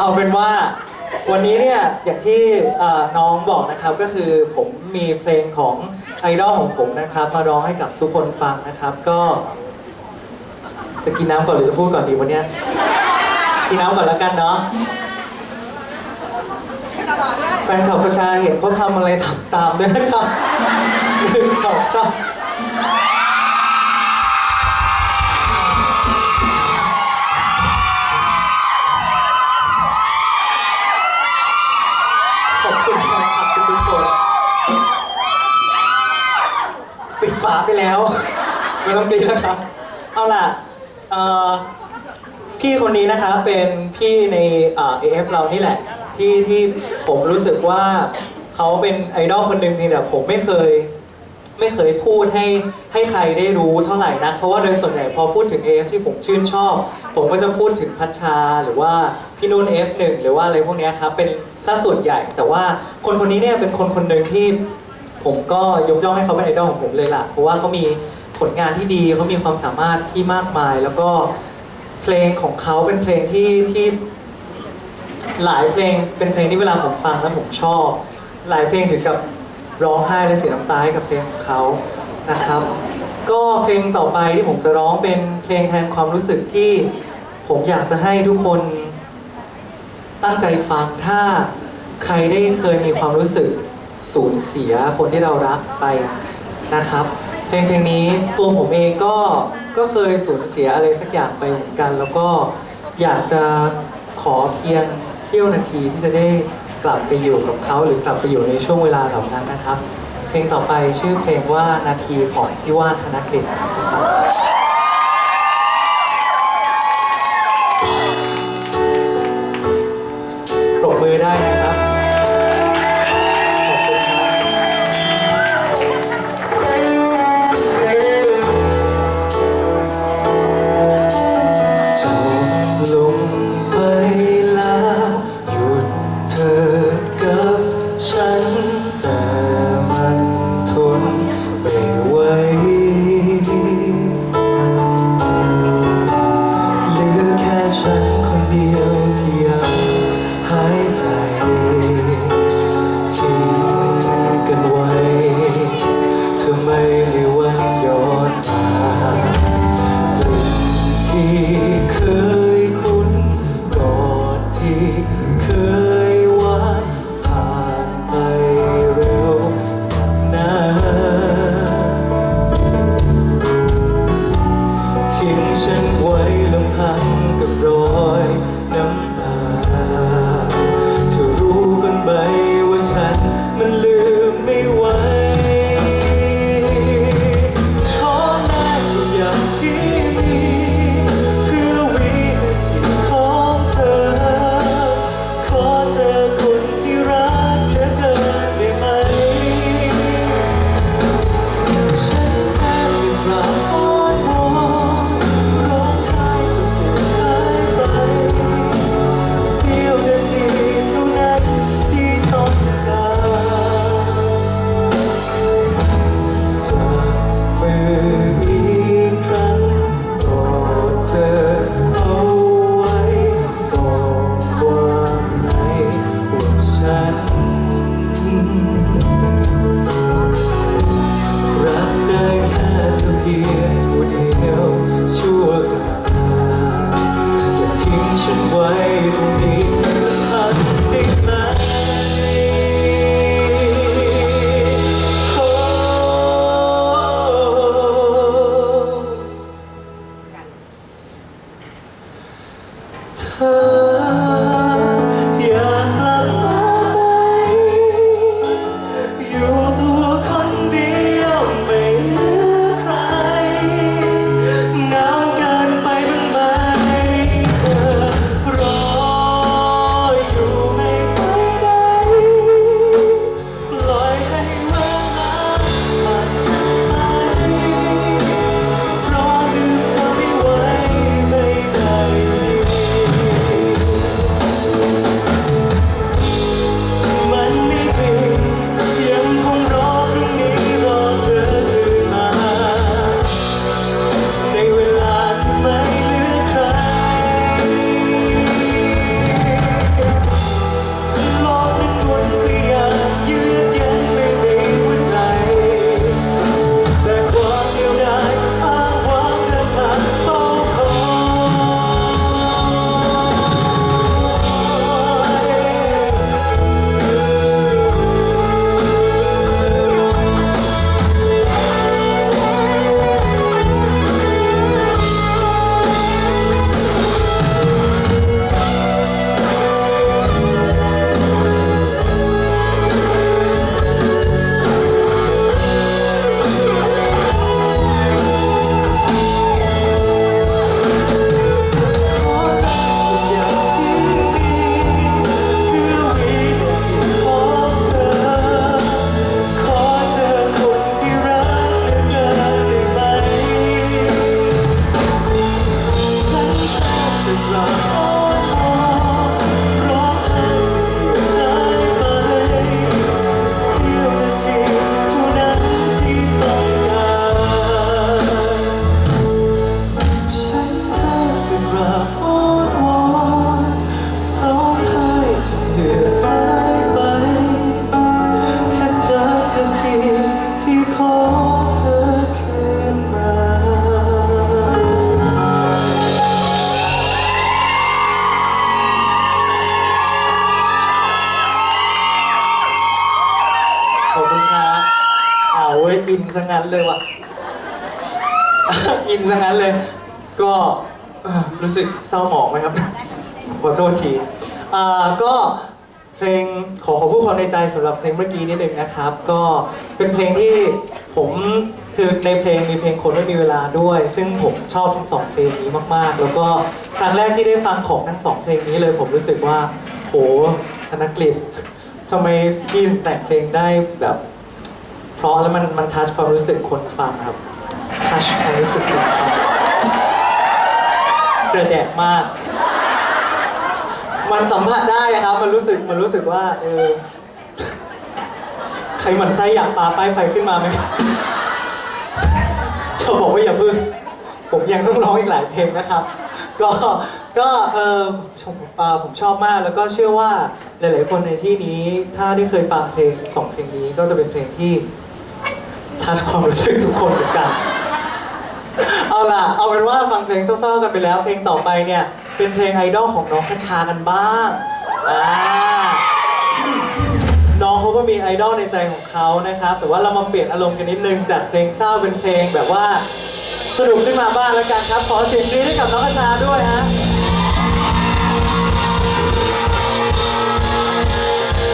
เอาเป็นว่าวันนี้เนี่ยอย่างที่เอ่อน้องบอกนะครับก็คือผมมีเพลงของไอดอลของผมนะครับ มาร้องให้กับทุกคนฟังนะครับก็ จะกินน้ำก่อนหรือจะพูดก่อนดีวันเนี้ยกินน้ำก่อนแล้วกันเนาะแฟนคลับประชาเห็นเขาทำอะไรทำตามด้วยนะครับหนึ่งสองสาม ไปแล้วไม่ต้องกรีดแล้วครับ เอาล่ะเอ่อพี่คนนี้นะคะเป็นพี่ในเอ่อ AF เรานี่แหละ ที่ที่ผมรู้สึกว่าเขาเป็นไอดอลคนหนึ่งเพียงแต่ผมไม่เคย ไม่เคยพูดให้ให้ใครได้รู้เท่าไหร่นะ เพราะว่าโดยส่วนใหญ่พอพูดถึง AF ที่ผมชื่นชอบ ผมก็จะพูดถึงพัชชา หรือว่าพี่นุ่น F1 หรือว่าอะไรพวกเนี้ยครับ เป็นซะส่วนใหญ่ แต่ว่าคนคนนี้เนี่ยเป็นคนคนหนึ่งที่ ผมก็ยกย่องให้เขาเป็นไอดอลของผมเลยล่ะ เพราะว่าเขามีผลงานที่ดีเขามีความสามารถที่มากมาย แล้วก็เพลงของเขาเป็นเพลงที่ที่ หลายเพลงเป็นเพลงที่เวลาผมฟังแล้วผมชอบ หลายเพลงถึงกับร้องไห้และเสียน้ำตาให้กับเพลงของเขานะครับ ก็เพลงต่อไปที่ผมจะร้องเป็นเพลงแทนความรู้สึกที่ผมอยากจะให้ทุกคนตั้งใจฟังถ้าใครได้เคยมีความรู้สึก สูญเสียคนที่เรารักไปนะครับเพลงเพลงนี้ตัวผมเองก็ก็เคยสูญเสียอะไรสักอย่างไปเหมือนกัน แล้วก็อยากจะขอเพียงเสี้ยวนาทีที่จะได้กลับไปอยู่กับเขาหรือกลับไปอยู่ในช่วงเวลาเหล่านั้นนะครับ เพลงต่อไปชื่อเพลงว่านาทีของพี่ว่านธนกฤษครับปรบมือได้นะครับ อินซะงั้นเลยว่ะ อินซะงั้นเลย ก็เอ่อรู้สึกเศร้าหมองไหมครับ ขอโทษทีอ่าก็เพลงขอขอพูดความในใจสำหรับเพลงเมื่อกี้นิดนึงนะครับ ก็เป็นเพลงที่ผมคือในเพลงมีเพลงคนไม่มีเวลาด้วย ซึ่งผมชอบทั้งสองเพลงนี้มากๆ แล้วก็ครั้งแรกที่ได้ฟังของทั้งสองเพลงนี้เลยผมรู้สึกว่าโหธนกฤษทำไมพี่แต่งเพลงได้แบบ เพราะแล้วมันมันทัชความรู้สึกคนฟังครับทัชความรู้สึกคนฟังเดือดแดดมาก มันสัมผัสได้ครับ มันรู้สึกมันรู้สึกว่าเออใครหมันไส้อยากปาป้ายไฟขึ้นมาไหมจะบอกว่าอย่าพึ่ง ผมยังต้องร้องอีกหลายเพลงนะครับ ก็ก็เออชมปาผมชอบมาก แล้วก็เชื่อว่าหลาย ๆ คนในที่นี้ถ้าได้เคยฟังเพลงสองเพลงนี้ก็จะเป็นเพลงที่ ทัชความรู้สึกทุกคนเหมือนกัน เอาล่ะ เอาเป็นว่าฟังเพลงเศร้าๆกันไปแล้ว เพลงต่อไปเนี่ย เป็นเพลงไอดอลของน้องคชากันบ้างอ่าน้องเขาก็มีไอดอลในใจของเขานะครับ แต่ว่าเรามาเปลี่ยนอารมณ์กันนิดนึงจากเพลงเศร้าเป็นเพลงแบบว่าสนุกขึ้นมาบ้างแล้วกันครับ ขอเสียงกรี๊ดให้กับน้องคชาด้วยฮะ